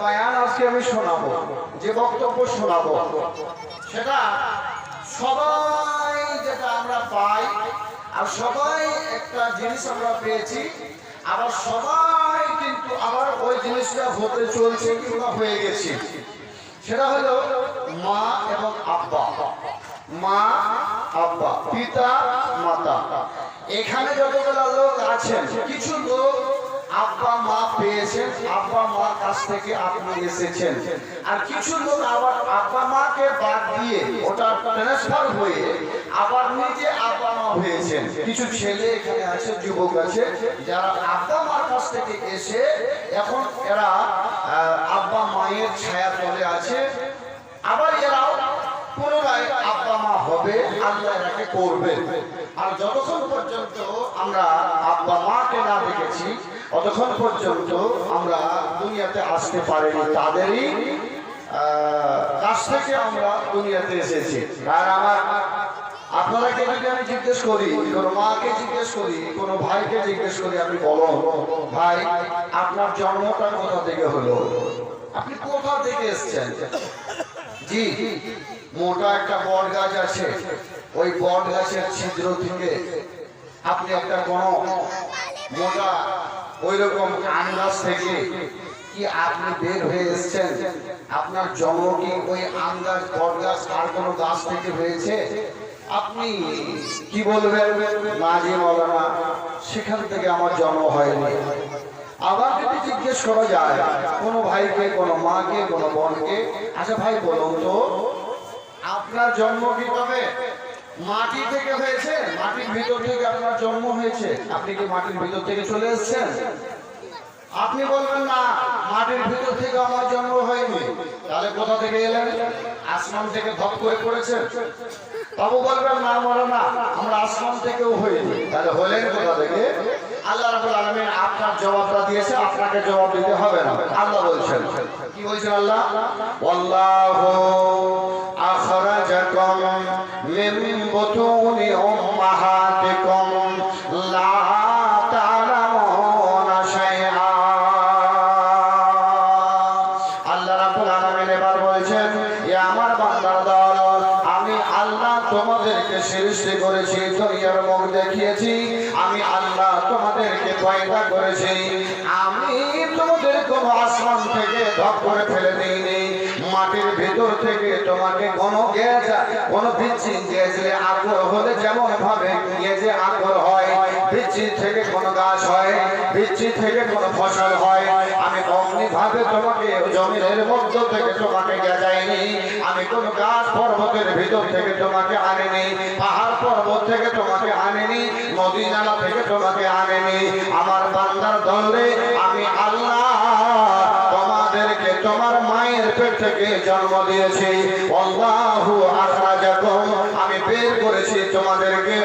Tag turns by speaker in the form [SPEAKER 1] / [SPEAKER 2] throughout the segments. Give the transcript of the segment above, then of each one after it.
[SPEAKER 1] বায়ান আজকে আমি শোনাবো, যে বক্তব্য শোনাবো। সেটা সবাই যেটা আমরা পাই, আর সবাই একটা জিনিস আমরা পেয়েছি, আবার সবাই কিন্তু আবার ওই জিনিসটা হতে চলছে কিংবা হয়ে গেছে। সেটা হলো মা এবং আব্বা। মা, আব্বা, পিতা, মাতা। এখানে যতগুলো লোক আছেন, কিছু লোক আব্বা মা পেয়েছেন, আব্বা মার কাছ থেকে আপনি এসেছেন। আর কিছু লোক আবার আব্বা মাকে বাদ দিয়ে ওটা ট্রান্সফার হয়ে আবার নিজে আব্বা মা হয়েছেন। কিছু ছেলে এখানে আছে, যুবক আছে, যারা আব্বা মার কাছ থেকে এসে এখন এরা আব্বা মায়ের ছায়া তলে আছে। আবার এরাও পুনরায় আব্বা মা হবে, আল্লাহ এরাকে করবে। আর যতক্ষণ পর্যন্ত আমরা আব্বা মাকে না দেখেছি ততক্ষণ পর্যন্ত আমরা দুনিয়াতে আসতে পারিনি, তাদেরই কাছ থেকে আমরা দুনিয়াতে এসেছি। আর আমার আপনারাকে যদি আমি জিজ্ঞেস করি, কোনো মাকে জিজ্ঞেস করি, কোনো ভাইকে জিজ্ঞেস করি, আমি বলো, ভাই, আপনার জন্মটা কোথা থেকে হলো? আপনি কোথা থেকে এসেছেন? জি, মোটা একটা বট গাছ আছে। ওই বট গাছের ছিদ্র থেকে আপনি একটা কোন মোটা ওই রকম গাছ থেকে কি আপনি বের হয়ে এসেছেন? আপনার জন্ম কি ওই আন্দাজ গাছ বট আর কোনো গাছ থেকে হয়েছে? আপনি কি বলবেন? যে মৌলানা, সেখান থেকে আমার জন্ম হয়নি। আবার যদি জিজ্ঞেস করা যায়, কোনো ভাইকে, কোনো মাকে, কোনো বোনকে আচ্ছা ভাই, বলুন তো, আপনার জন্ম কি তবে মাটি থেকে হয়েছে, মাটির ভিতর থেকে আপনার জন্ম হয়েছে। আপনি কি মাটির ভিতর থেকে চলে এসেছেন? আপনি বলবেন, না, মাটির ভিতর থেকে আমার জন্ম হয়নি। তাহলে কোথা থেকে এলেন? আসমান থেকে ধপ করে পড়েছেন। তবু বলবেন, না বলো না, আমরা আসমান থেকেও হইনি। তাহলে হলেন কোথা থেকে? আল্লাহ রাবুল আলমিন আপনার জবাবটা দিয়েছে, আপনাকে জবাব দিতে হবে না। আল্লাহ বলছেন, কি বলছেন আল্লাহ? আল্লাহু হলে যেমন ভাবে গেজে আগ্রহ হয় বিচ্ছি থেকে কোন গাছ হয় বিচ্ছি থেকে কোন ফসল হয়, আমি অমনি ভাবে তোমাকে জমিনের মধ্য থেকে তোমাকে গেজাইনি আমি কোন গাছ পর্বতের ভিতর থেকে তোমাকে আনিনি, পাহাড় পর্বত থেকে তোমাকে আনিনি, নদী নালা থেকে তোমাকে আনিনি। আমার বান্দার দলে আমি আল্লাহ তোমাদেরকে তোমার মায়ের পেট থেকে জন্ম দিয়েছি। আল্লাহু আখরাজাকুম করেছি তোমাদেরকে,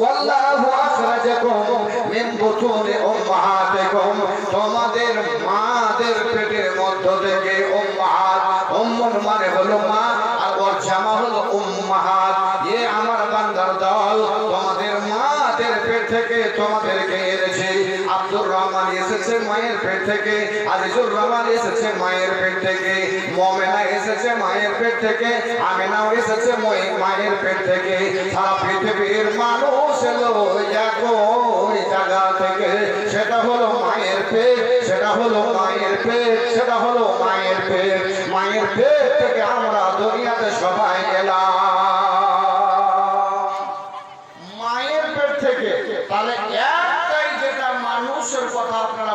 [SPEAKER 1] ওয়াল্লাহু আখরাজাকুম মিন বুতুনি উম্মাহাতিকুম। তোমাদের মাদের পেটের মধ্য থেকে উম্মাহাত উম্মুন মানে হলো মা, আর ওর জামা হলো উম্মাহাত। এ আমার বান্দার দল, তোমাদের মাদের পেট থেকে তোমাদেরকে মায়ের পেট থেকে, আজিজুর রহমান এসেছে মায়ের পেট থেকে, মমেনা এসেছে মায়ের পেট থেকে, আমেনাও এসেছে মায়ের পেট থেকে। সারা পৃথিবীর মানুষ এলো একই জায়গা থেকে। সেটা হলো মায়ের পেট, সেটা হলো মায়ের পেট, সেটা হলো মায়ের পেট। মায়ের পেট থেকে আমরা দুনিয়াতে সবাই এলাম মায়ের পেট থেকে তাহলে একটাই যেটা মানুষের কথা আপনারা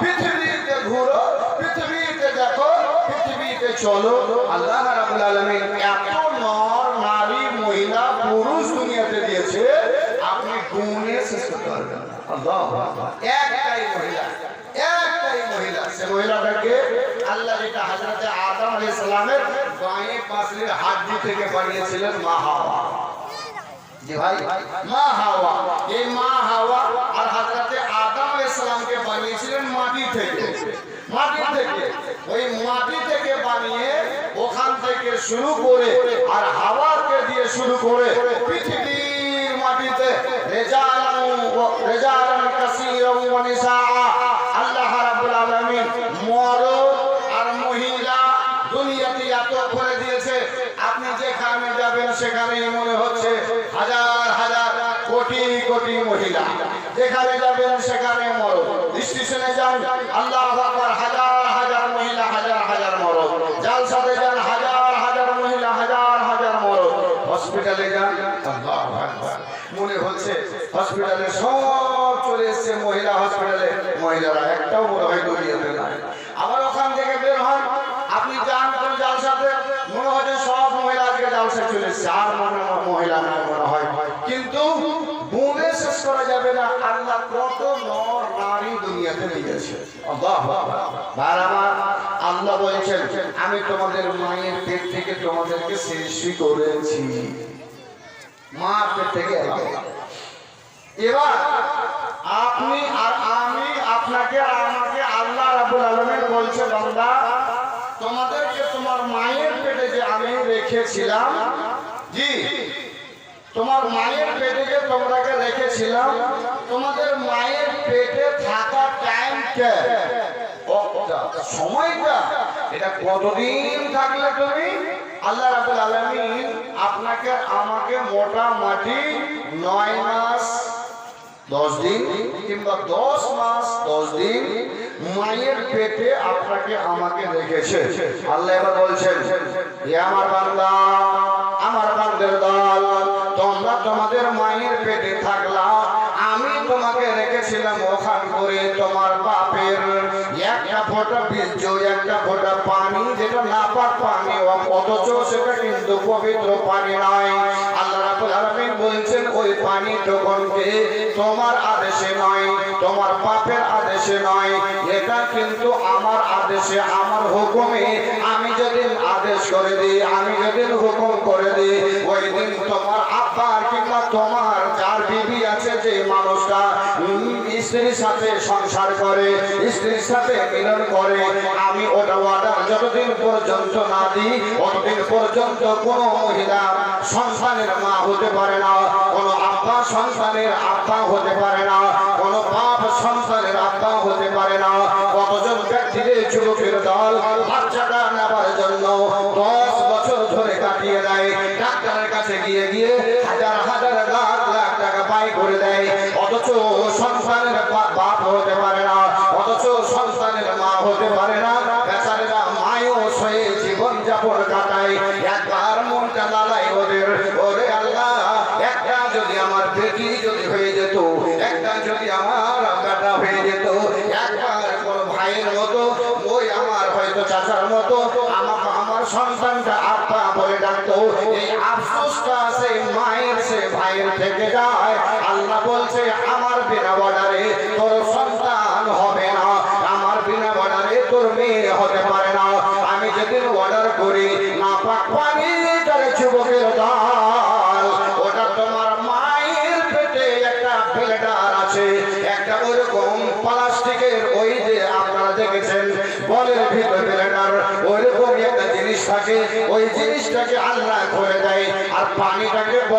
[SPEAKER 1] পৃথিবীতে ঘুরো, পৃথিবীতে দেখো, পৃথিবীতে চলো। আল্লাহ রাবুল আলমিন এত নর, নারী, মহিলা, পুরুষ দুনিয়াতে দিয়েছে, আপনি গুণে শেষ করতে পারবেন একটাই মহিলা একটাই মহিলা, সে মহিলাটাকে আল্লাহ যেটা হাজরাতে আদম আলাইহিস সালামের বাঁয়ে পাশে হাত দিয়ে থেকে বানিয়েছিলেন মা হাওয়া। জি ভাই, মা হাওয়া। এই মা হাওয়া আর হযরতে আদম আলাইহিস সালামকে বানিয়েছিলেন মাটি থেকে। মাটি থেকে। ওই মাটি থেকে বানিয়ে ওখান থেকে শুরু করে আর হাওয়াকে দিয়ে শুরু করে পৃথিবীর মাটিতে। ওয়া- রেজালান কাসীরান ওয়া নিসাআ আল্লাহ রাব্বুল আলামিন মরদ আর মহিলা দুনিয়াতে এত করে দিয়েছে আপনি যেখানে যাবেন সেখানেই মনে হচ্ছে হাজার হাজার কোটি কোটি মহিলা যেখানে যাবেন সেখানে মরদ স্টেশনে যান আল্লাহ আকবার হাজার হাজার মহিলা, হাজার হাজার মরদ জালসাতে যান, হাজার হাজার মহিলা, হাজার হাজার মরদ হসপিটালে যান আল্লাহু মনে হচ্ছে হসপিটালে সব চলে এসেছে মহিলা হসপিটালে। মহিলারা একটাও মনে হয় দুনিয়াতে নাই। আবার ওখান থেকে বের হন। আপনি যান কোন জালসাতে, মনে হচ্ছে সব মহিলা আজকে জালসা চলে এসেছে। আর মনে মহিলা নাই মনে হয়। কিন্তু কত নর নারী দুনিয়াতে নিয়েছে আল্লাহ। আমি তোমাদের মায়ের পেট থেকে তোমাদেরকে সৃষ্টি করেছি। মা পেট থেকে। এবার আপনি আর আমি আপনাকে আর আমাকে আল্লাহ রাব্বুল আলমের বলছে, বান্দা, তোমাদেরকে তোমার মায়ের পেটে যে আমি রেখেছিলাম, জি তোমার মায়ের পেটে যে তোমরাকে রেখেছিলাম। তোমাদের মায়ের পেটে থাকা টাইম কে? সময়টা। এটা কতদিন থাকলে তুমি? আল্লাহ রাবুল আলমিন আপনাকে, আমাকে মোটামুটি নয় মাস, দশ দিন কিংবা দশ মাস, দশ দিন মায়ের পেটে আপনাকে, আমাকে রেখেছে। আল্লাহ এবার বলছেন আমার বান্দা, আমার বান্দের দল। তোমাদের মায়ের পেটে থাকলা আমি তোমাকে রেখেছিলাম ওখান করে তোমার বাপের ফোঁটা বীর্য একটা ফোঁটা পানি, যেটা নাপাক পানি, অথচ সেটা কিন্তু পবিত্র পানি নয়। আল্লাহ আলামিন বলছেন, ওই পানি তখনকে তোমার আদেশে নয়, তোমার বাপের আদেশে নয়, এটা কিন্তু আমার আদেশে, আমার হুকুমে। আমি যদি আদেশ করে দিই, আমি যদি হুকুম করে দিই, ওই দিন তোমার আব্বার কিংবা তোমার যার বিবি আছে যে মানুষটা স্ত্রীর সাথে সংসার করে, স্ত্রীর সাথে মিলন করে। আমি ওটা অর্ডার যতদিন পর্যন্ত না দিই ততদিন পর্যন্ত কোনো মহিলা সন্তানের মা হতে পারে না, কোনো আব্বা সন্তানের আব্বা হতে পারে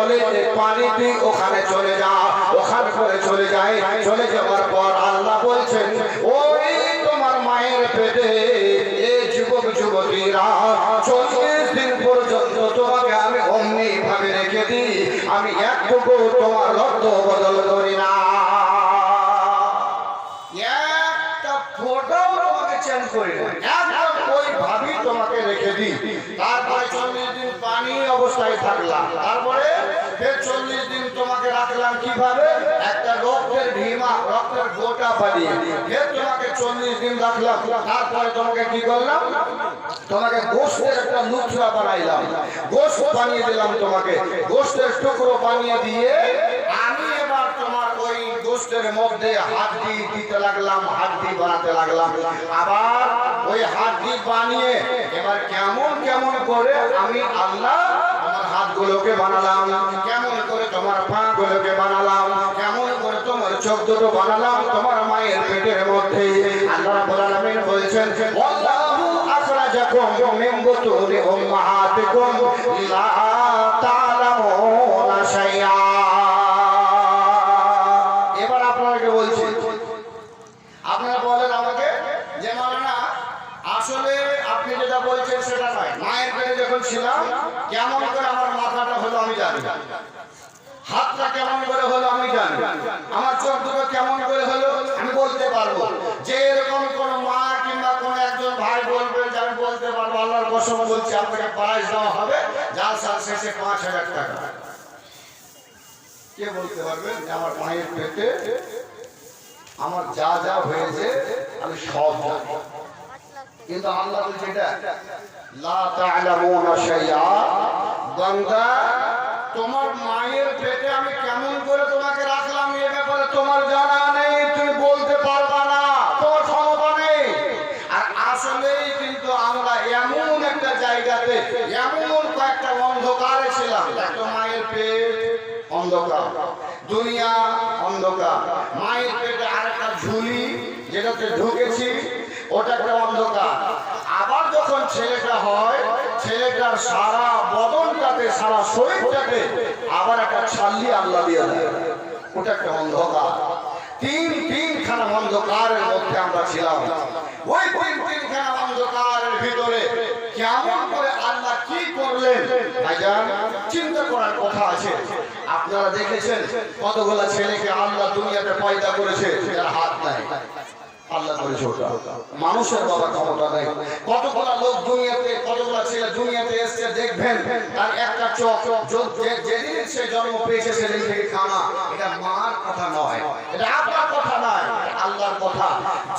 [SPEAKER 1] বলে যে পানি তুই ওখানে চলে যা, ওখানে করে চলে যায় চলে যাওয়ার পর আল্লাহ বলছেন, ওই তোমার মায়ের পেটে এই যুবক, যুবতীরা চল্লিশ দিন পর্যন্ত তোমাকে আমি অমনি ভাবে রেখে দিই। আমি একটুকু তোমার রক্ত বদল করি না। তারপরে চল্লিশ দিন পানি অবস্থায় থাকলাম। তারপরে চল্লিশ দিন তোমাকে রাখলাম কীভাবে? একটা গোটা বানিয়ে ফের তোমাকে চল্লিশ দিন রাখলাম তোমাকে কি তোমাকে একটা বানিয়ে দিলাম তোমাকে। গোষ্ঠের টুকরো বানিয়ে দিয়ে আমি এবার তোমার ওই গোষ্ঠ গোষ্ঠের মধ্যে হাড্ডি দিতে লাগলাম, হাড্ডি বানাতে লাগলাম। আবার ওই হাড্ডি বানিয়ে এবার কেমন কেমন করে আমি আল্লাহ হাতগুলোকে বানালাম। কেমন করে তোমার পা গুলোকে বানালাম। কেমন করে তোমার চোখ দুটো বানালাম তোমার মায়ের পেটের মধ্যে। আল্লাহ আলামিন বলছেন মহাতে আখরাজাকুম মিন বুতুনি উম্মাহাতিকুম লা তা'লামুনা শাইআ এবার আপনাকে বলছি আপনারা বলেন আমাকে যে মালানা আসলে আপনি যেটা বলছেন সেটা নয় মায়ের পেটে যখন ছিলাম কেমন করে আমার মাথাটা হলো আমি জানি হাতটা কেমন করে হলো আমি জানি আমার চোখ দুটো কেমন করে হলো আমি বলতে পারব। যে এরকম কোন মা কিংবা কোন একজন ভাই বলবেন যে আমি বলতে পারব, আল্লাহর কসম বলছি, আপনাকে প্রাইজ দেওয়া হবে, যার সাল শেষে পাঁচ হাজার টাকা। কে বলতে পারবেন যে আমার মায়ের পেটে আমার যা যা হয়েছে, আমি সব কিন্তু আল্লাহ বলছে এটা, লা তা'লামুনা শাইআ বান্দা, তোমার মায়ের পেটে তোমার জানা নেই, তুমি বলতে পারবা না। তোমার ক্ষমতা নেই। আর আসলেই কিন্তু আমরা এমন একটা জায়গাতে, এমন কয়েকটা অন্ধকারে ছিলাম। একটা মায়ের পেট অন্ধকার, দুনিয়া অন্ধকার। মায়ের পেটে আরেকটা ঝুলি যেটাতে ঢুকেছি, ওটা একটা অন্ধকার। আবার যখন ছেলেটা হয়, ছেলেটার সারা বদনটাতে, সারা শরীরটাতে আবার একটা ছাল্লি আল্লাহ দিয়ে দেয়। ওটা একটা অন্ধকার। তিন তিনখানা অন্ধকারের মধ্যে আমরা ছিলাম। ওই তিন তিনখানা অন্ধকারের ভিতরে কেমন করে আল্লাহ কি করলেন, ভাইজান, চিন্তা করার কথা আছে। আপনারা দেখেছেন কতগুলা ছেলেকে আল্লাহ দুনিয়াতে পয়দা করেছে, যার হাত নাই।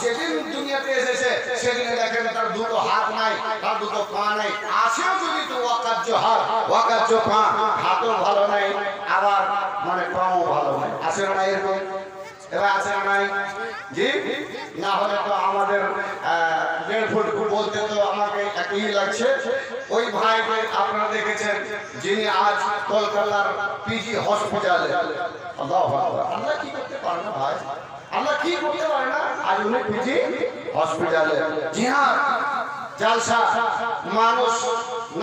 [SPEAKER 1] যেদিন দুনিয়াতে এসেছে, সেদিন দেখেন তার দুটো হাত নাই, তার দুটো পা নাই। আসেও যদি তো ওয়াকার্য হাত ওয়াকার্য পা, হাতও ভালো নাই, আবার মানে পাও ভালো নাই। আসে না এরকম? এবার আছে নাই? জি? না হলে তো আমাদের বলতে তো আমাকে একই লাগছে। ওই ভাইকে আপনারা দেখেছেন, যিনি আজ কলকাতার পিজি হসপিটালে। আল্লাহ কি করতে পারে না ভাই? আমরা কি করতে পারে না? আজ উনি পিজি হসপিটালে জি হ্যাঁ জালসা মানুষ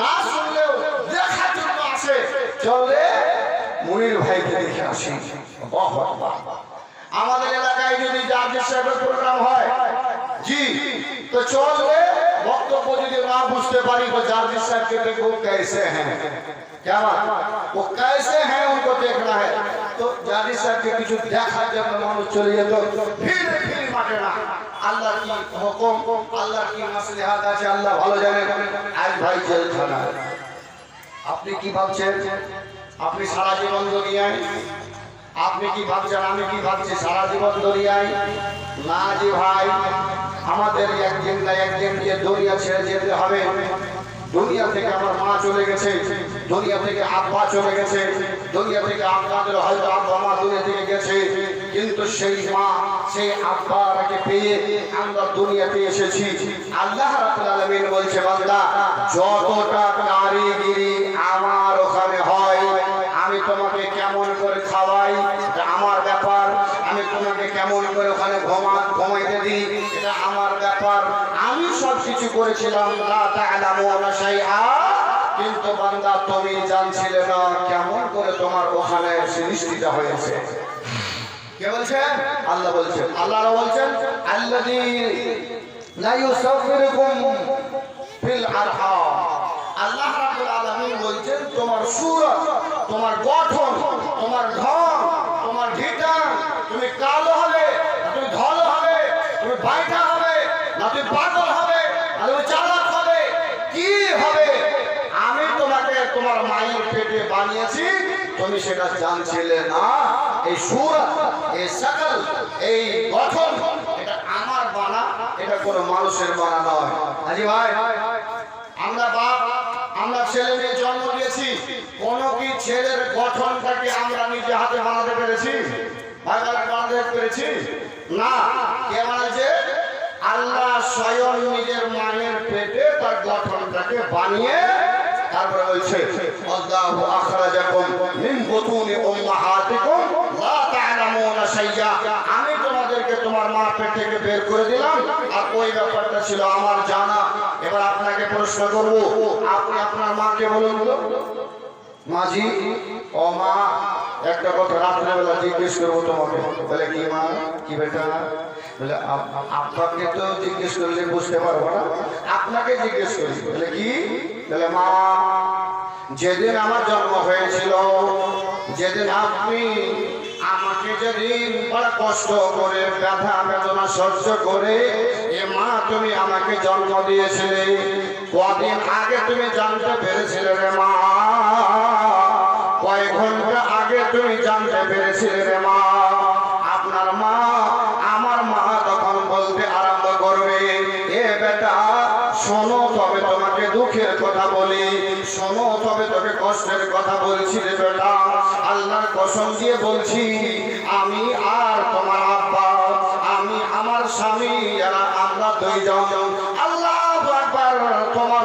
[SPEAKER 1] না শুনলেও দেখার জন্য আসে। চলে মুনির ভাইকে দেখে আসি। বাহ বাহ আমাদের এলাকায় যদি জাহাজের সাহেবের প্রোগ্রাম হয় জি তো চলবে বক্তব্য যদি না বুঝতে পারি তো জাহাজের সাহেবকে দেখো कैसे हैं क्या बात वो कैसे हैं उनको देखना है তো জাহাজের সাহেবকে কিছু দেখার জন্য মানুষ চলে যেত ফির ফির মাঠে না আল্লাহ কি হুকুম আল্লাহ কি মাসলিহাত আছে আল্লাহ ভালো জানেন আজ ভাই জেলখানা আপনি কি ভাবছেন আপনি সারা জীবন দুনিয়ায় আপনি কি ভাবছেন, আমি কি ভাবছি? সারা জীবন দরিয়ায় না জি ভাই, আমাদের একদিন না একদিন যে দরিয়া ছেড়ে যেতে হবে। দুনিয়া থেকে আমার মা চলে গেছে। দুনিয়া থেকে আব্বা চলে গেছে। দুনিয়া থেকে আপনাদের হয়তো আব্বা মা দুনিয়া থেকে গেছে। কিন্তু সেই মা, সেই আব্বাকে পেয়ে আমরা দুনিয়াতে এসেছি। আল্লাহ রাব্বুল বলছে, বান্দা, যতটা কারিগরি আমার ওখানে হয় আমি তোমাকে কেমন করে খাওয়াই এটা আমার ব্যাপার আমি তোমাকে কেমন করে ওখানে ঘুমা ঘুমাইতে দিই এটা আমার ব্যাপার আমি সব কিছু করেছিলাম লা তা'লামুনা শাইআ কিন্তু বান্দা তুমি জানছিলে না কেমন করে তোমার ওখানে সৃষ্টিটা হয়েছে। কে বলছেন? আল্লাহ বলছেন। আল্লাহরা বলছেন আরহাম। আল্লাহ রাব্বুল আলামিন বলছেন, তোমার সূরত তোমার গঠন, তোমার ঢং, তোমার ঢিটাং, তুমি কালো হবে, তুমি ধলো হবে, তুমি বাইটা হবে না তুমি পাগল হবে না তুমি চালাক হবে কি হবে আমি তোমাকে তোমার মায়ের পেটে বানিয়েছি তুমি সেটা জানছিলে না? এই সুর, এই সকল এই গঠন, এটা আমার বানা, এটা কোনো মানুষের বানা নয়। হাজি ভাই, আমরা বাপ, আমরা ছেলে মেয়ে জন্ম দিয়েছি কোন কি ছেলের গঠনটাকে আমরা নিজে হাতে বানাতে পেরেছি? পেরেছি? না। কে বানাইছে? আল্লাহ স্বয়ং নিজের মায়ের পেটে তার গঠনটাকে বানিয়ে তারপরে বলছে আল্লাহু আখরাজাকুম মিন বুতুনি উম্মাহাতিকুম লা তা'লামুনা শাইয়্যা আমি তোমাদেরকে তোমার মা পেট থেকে বের করে দিলাম। আর ওই ব্যাপারটা ছিল আমার জানা। এবার আপনাকে প্রশ্ন করব, আপনি আপনার মাকে বলুন তো। মাঝি, ও মা, একটা কথা রাত্রেবেলা জিজ্ঞেস করব তোমাকে। বলে, কি মা? কি বেটা? বলে আপনাকে তো জিজ্ঞেস করলে বুঝতে পারব না। আপনাকে জিজ্ঞেস করি। বলে, কি? যেদিন আমার জন্ম হয়েছিল, যেদিন আপনি আমাকে যেদিন কষ্ট করে, ব্যথা, বেদনা সহ্য করে, এ মা তুমি আমাকে জন্ম দিয়েছিলে, কদিন আগে তুমি জানতে পেরেছিলে রে মা। কয়েক ঘণ্টা আগে তুমি জানতে পেরেছিলে রে মা। আপনার মা আমার মা তখন বলতে আরম্ভ করবে, এ বেটা, শোনো তোমাকে দুঃখের কথা বলি, শোনো, তবে তোকে কষ্টের কথা বলছি রে বেটা। আল্লাহর কসম দিয়ে বলছি, আমি আর তোমার আব্বা, আমি আমার স্বামী, আর আমরা যাও আল্লাহ একবার তোমার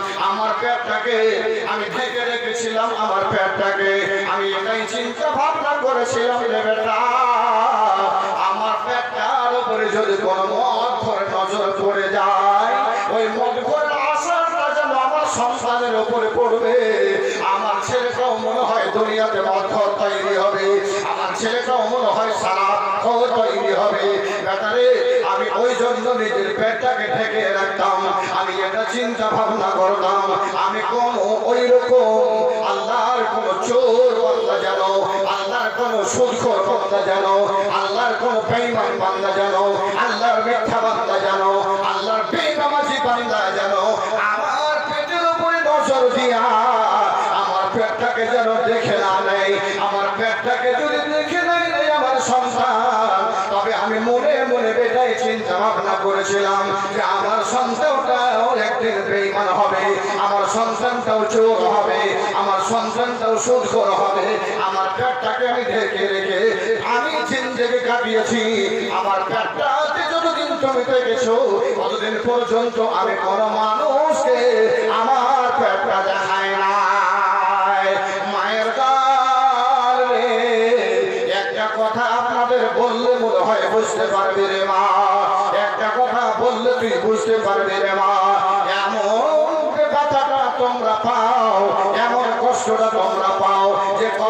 [SPEAKER 1] পেটটাকে আমি ঢেকে রেখেছিলাম, আমার পেটটাকে। আমি এটাই চিন্তা ভাবনা করেছিলাম রে বেটা। আমার পেটটার উপরে যদি কোনো মত নজর পড়ে যায়, ওই মদ সন্তানের উপরে পড়বে। আমার ছেলেটাও মনে হয় দুনিয়াতে মদ তৈরি হবে। আমার ছেলেটাও মনে হয় সারা তৈরি হবে। বেটারে আমি ওই জন্য নিজের পেটটাকে ঠেকে রাখতাম। আমি এটা চিন্তা ভাবনা করতাম। আমি কোন ওই রকম আল্লাহর কোন চোর বান্দা যেন, আল্লাহর কোন সুদখোর বান্দা যেন, আল্লাহর কোন বেঈমান বান্দা যেন, আল্লাহর মিথ্যা বান্দা যেন পেটটাকে যেন দেখে না নেই আমার পেটটাকে যদি দেখে নাই আমার সন্তান, তবে আমি মনে মনে বেটাই চিন্তা ভাবনা করেছিলাম যে আমার সন্তানটাও একদিন বেইমান হবে, আমার সন্তানটাও চোর হবে, আমার সন্তানটাও সুদখোর হবে। আমার পেটটাকে আমি ঢেকে রেখে আমি জিন্দগি কাটিয়েছি। আমার পেটটাতে যতদিন তুমি দেখেছ, ততদিন পর্যন্ত আমি কোনো মানুষকে আমার পেটটা দেখায় না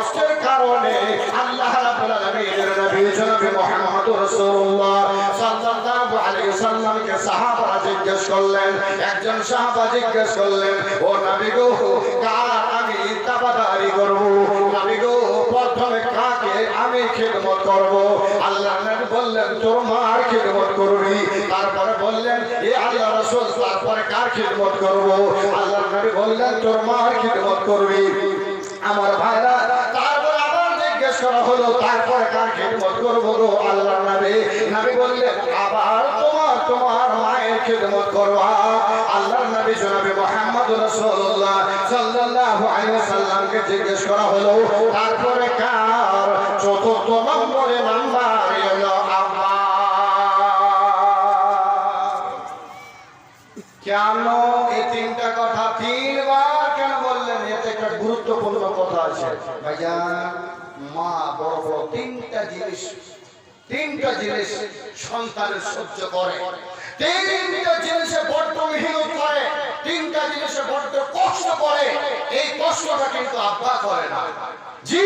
[SPEAKER 1] কষ্টের কারণে আল্লাহ রাব্বুল আলামিনের নবী জনাবে মুহাম্মদ রাসূলুল্লাহ সাল্লাল্লাহু আলাইহি সাল্লামকে সাহাবারা জিজ্ঞেস করলেন, একজন সাহাবা জিজ্ঞেস করলেন, ও নবী গো, কার আমি তাবাদারি করব? নবী গো, প্রথমে কাকে আমি খিদমত করব? আল্লাহ নবী বললেন, তোর মার খিদমত করবি। তারপরে বললেন, এ আল্লাহ রাসূল, তারপরে কার খিদমত করব? আল্লাহ নবী বললেন, তোর মার খিদমত করবি। আমার ভাইরা করা হলো তারপরে কার খিদমত করব গো আল্লাহ নবী? নবী বললেন আবার তোমার তোমার মায়ের খিদমত করবা আল্লাহর নবী জনাবে মুহাম্মদ রাসূলুল্লাহ সাল্লাল্লাহু আলাইহি ওয়াসাল্লামকে জিজ্ঞেস করা হলো, তারপরে কার চতুর্থ নম্বরে নাম্বার হলো কেন এই তিনটা কথা তিনবার কেন বললেন? এতে একটা গুরুত্বপূর্ণ কথা আছে। ভাইজান মা বড় বড় তিনটা জিনিস তিনটা জিনিস সহ্য করে। তিনটা জিনিসে বড্ড করে, তিনটা জিনিসে বড্ড করে। এই কষ্টটা কিন্তু আব্বা করে না। জি,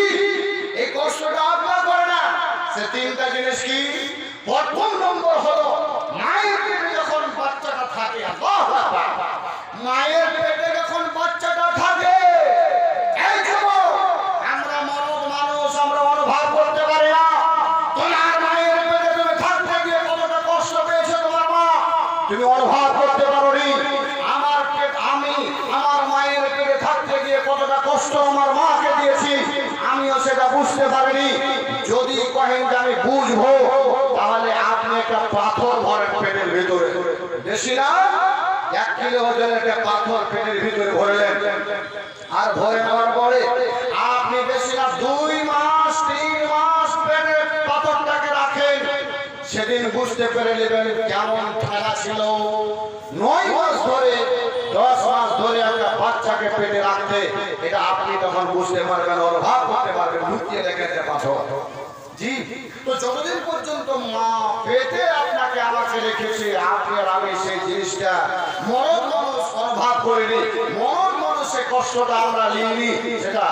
[SPEAKER 1] এই কষ্টটা আব্বা করে না। সে তিনটা জিনিস কি? প্রথম নম্বর হলো, মায়ের যখন বাচ্চাটা থাকে মায়ের তুমি অনুভব করতে পারো আমার আমি আমার মায়ের পেটে থাকতে গিয়ে কতটা কষ্ট আমার মাকে দিয়েছি, আমিও সেটা বুঝতে পারিনি। যদি কহেন যে আমি বুঝব, তাহলে আপনি একটা পাথর ভরেন পেটের ভিতরে। বেশি না, এক কিলো ওজনের একটা পাথর পেটের ভিতরে ভরলেন। আর ভরে নেওয়ার পরে বুঝতে পেরে নেবেন কেমন খেলা ছিল। নয় মাস ধরে, দশ মাস ধরে একটা বাচ্চাকে পেটে রাখতে, এটা আপনি তখন বুঝতে পারবেন, অনুভব করতে পারবেন, লুকিয়ে যে পাথর। জি, তো যতদিন পর্যন্ত মা পেটে আপনাকে আমাকে রেখেছে, আপনি আর আমি সেই জিনিসটা মরণ মানুষ করিনি কষ্টটা আমরা নিইনি, সেটা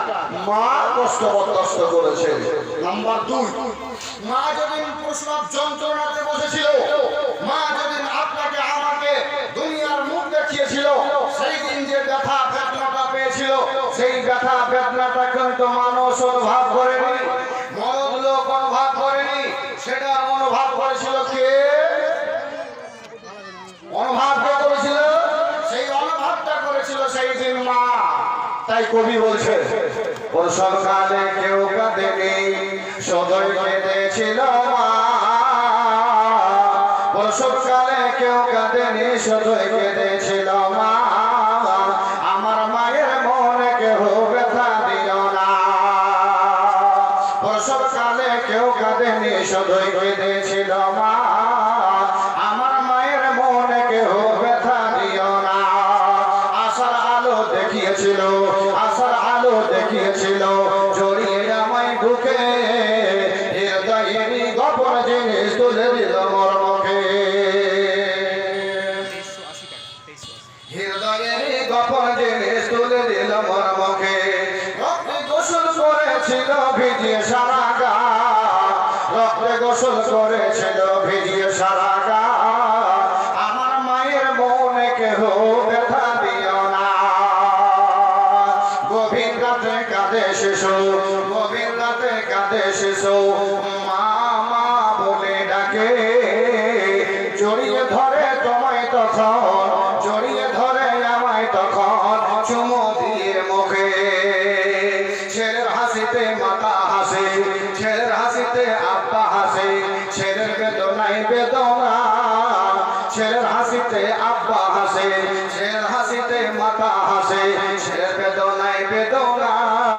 [SPEAKER 1] মা কষ্ট বরদাস্ত করেছে নাম্বার দুই, মা যেদিন প্রসব যন্ত্রণাতে বসেছিল, মা যেদিন আপনাকে আমাকে দুনিয়ার মুখ দেখিয়েছিল, সেই দিন যে ব্যথা বেদনাটা পেয়েছিল, সেই ব্যথা বেদনাটা কিন্তু মানুষ অনুভব করেনি। মরদ লোক অনুভব করেনি, সেটা অনুভব করেছিল কে? অনুভব কে করেছিল সেই অনুভবটা করেছিল সেই দিন মা তাই কবি বলছে ও সকালে কেউ নেই সদয় কেঁদেছিল মা। ও সকালে কেউ কাঁদেনি সদয় ভিজিয়ে সারা গা রক্তে গোসল করেছিল ভিজিয়ে সারা গা